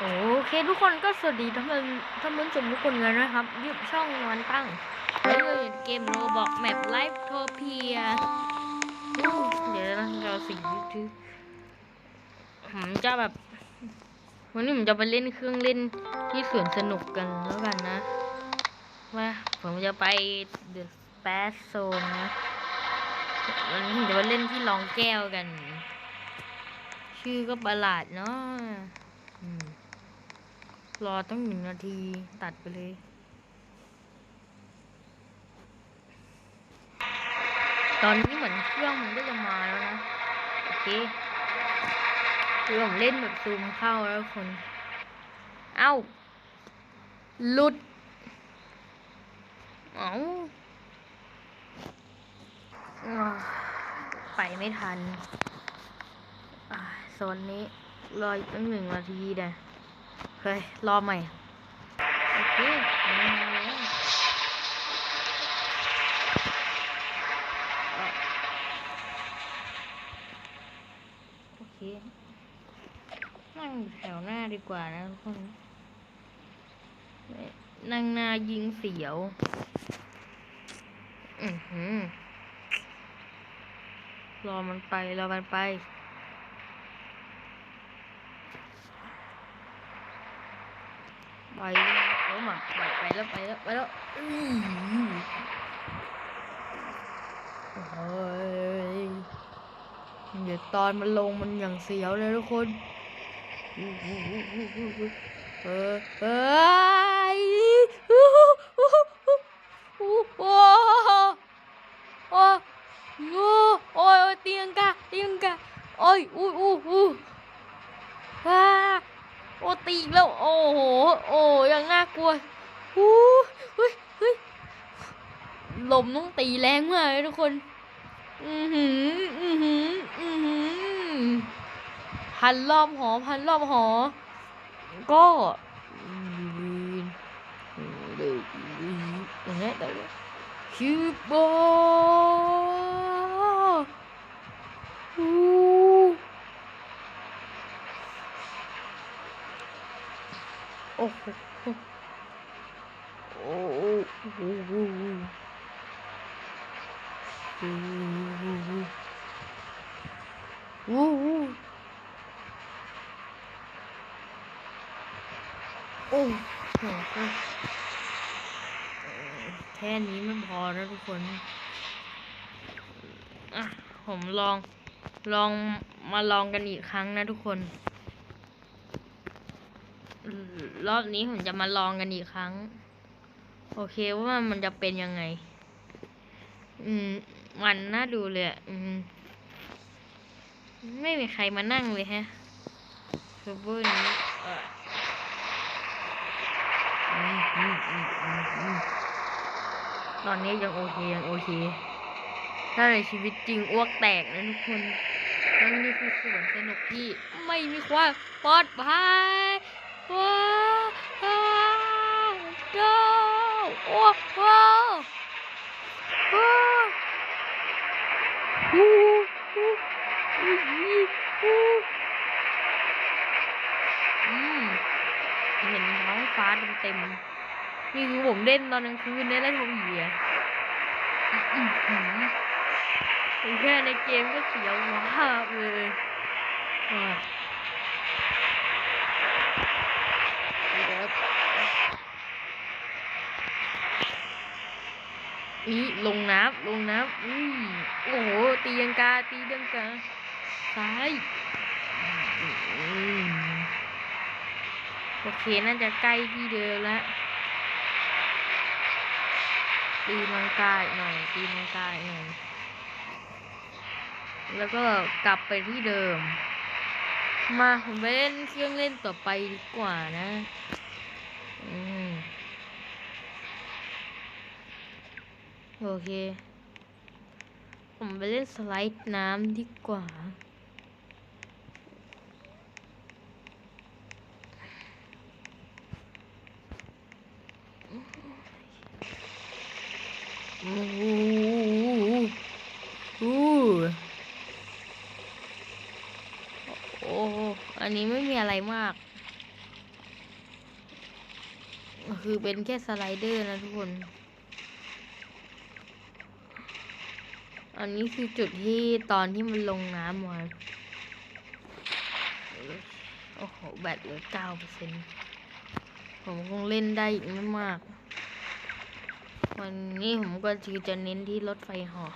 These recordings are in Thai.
โอเคทุกคนก็สวัสดีท่านท่านผู้ชมทุกคนเลยนะครับยุบช่องวันตั้งแล้วก็เกมโรบอกแมปไลฟ์โทเพียเดี๋ยวเราสิ่งที่ผมจะแบบ วันนี้ผมจะไปเล่นเครื่องเล่นที่สวนสนุกกันแล้วกันนะว่าผมจะไป The Space Zone นะวันนี้ผมจะไปเล่นที่รองแก้วกัน ชื่อก็ประหลาดเนาะอืม รอตั้งหนึ่งนาทีตัดไปเลยตอนนี้เหมือนเครื่องมันก็จะมาแล้วนะ โอเคคือผมเล่นแบบซูมเข้าแล้วคน เอ้าหลุด เอ้าอ่าไปไม่ทันอ่าโซนนี้รออีกตั้งหนึ่งนาทีเด้เฮ้ย รอใหม่ โอเคมาแล้วโอเคนั่งแถวหน้าดีกว่านะทุกคนนั่งหน้ายิงเสียว อือหือรอมันไป รอมันไป ไปเออมาไปไปแล้วไปแล้วไปแล้วอื้อเฮ้ยเดี๋ยวตอนมันลงมันอย่างเสียวเลยทุกคนเออเฮ้ยโอ้โหโอ้โหโอ้ยเตียงกะเตียงกะโอ้ยอู้อู้อู้ฮ่า โอ้ตีอีกแล้ว โอ้โห โอ้ยังน่ากลัวหูเฮ้ยเฮ้ยลมต้องตีแรงมากเลยทุกคน อือหือ อือหือ อือหือ พันรอบหอ พันรอบหอ ก็อย่างเงี้ยเดี๋ยวคิวบอฮู โอ้โหโอ้โหโอ้โหโอ้โหโอ้โหแค่นี้ไม่พอนะทุกคน อะ ผมลอง ลองมาลองกันอีกครั้งนะทุกคน รอบนี้ผมจะมาลองกันอีกครั้ง โอเคว่ามันจะเป็นยังไง อืม มันน่าดูเลยอืม ไม่มีใครมานั่งเลยฮะเซิร์ฟเวอร์นี้เอ่ออืมอืมอืมอืมอืมตอนนี้ยังโอเคยังโอเค ถ้าในชีวิตจริงอ้วกแตกนะทุกคนนั่นนี่คือสวนสนุกที่ไม่มีความปลอดภัย ว้าวว้าวฮู้ฮู้ฮู้ฮู้อืมเห็นท้องฟ้าเต็มๆนี่คือผมเล่นตอนกลางคืนได้แล้วทุกเหยียอื้อหือถึงแค่ในเกมก็เสียวว้าเลยว้าว ครับ นี่ลงน้ำลงน้ำอุ้ยโอ้โหตียังกาตีเดังกาซ้ายอืมโอเคน่าจะใกล้ที่เดิมแล้วตีลังกาหน่อยตีลังกาหน่อยแล้วก็กลับไปที่เดิม มาผมไปเล่นเครื่องเล่นต่อไปดีกว่านะ อืม โอเค ผมไปเล่นสไลด์น้ำดีกว่า โอ้โหโอ้หโอ้โหอันนี้ไม่มีอะไรมาก คือเป็นแค่สไลเดอร์นะทุกคน อันนี้คือจุดที่ตอนที่มันลงน้ำมาโอ้โห แบตเหลือเก้าเปอร์เซ็นผมคงเล่นได้อีกไม่มาก วันนี้ผมก็คือจะเน้นที่รถไฟหอ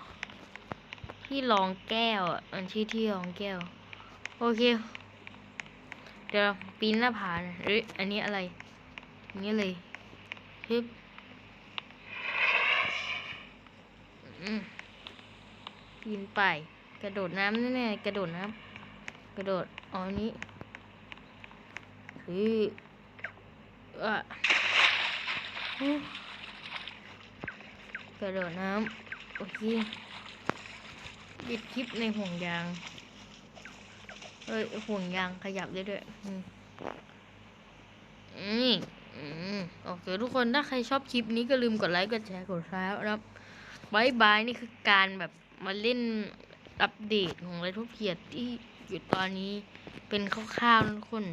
ที่รองแก้วอันชื่อที่รองแก้ว โอเค เดี๋ยวปีนหน้าผานะเอ้ยอันนี้อะไรอันนี้เลยฮึบอืม ปีนไป กระโดดน้ำแน่ๆกระโดดน้ำกระโดดอ๋อนี้คืออะกระโดดน้ำโอเคปิดคลิปในห่วงยางเอ้ยห่วงยางขยับได้ด้วยอืมนี่อืมโอเคทุกคนถ้าใครชอบคลิปนี้ก็ลืมกดไลค์กดแชร์กดซับนะครับบายบายนี่คือการแบบ มาเล่นอัปเดตของไรทุกเพียรที่อยู่ตอนนี้เป็นคร่าวๆนะทุกคน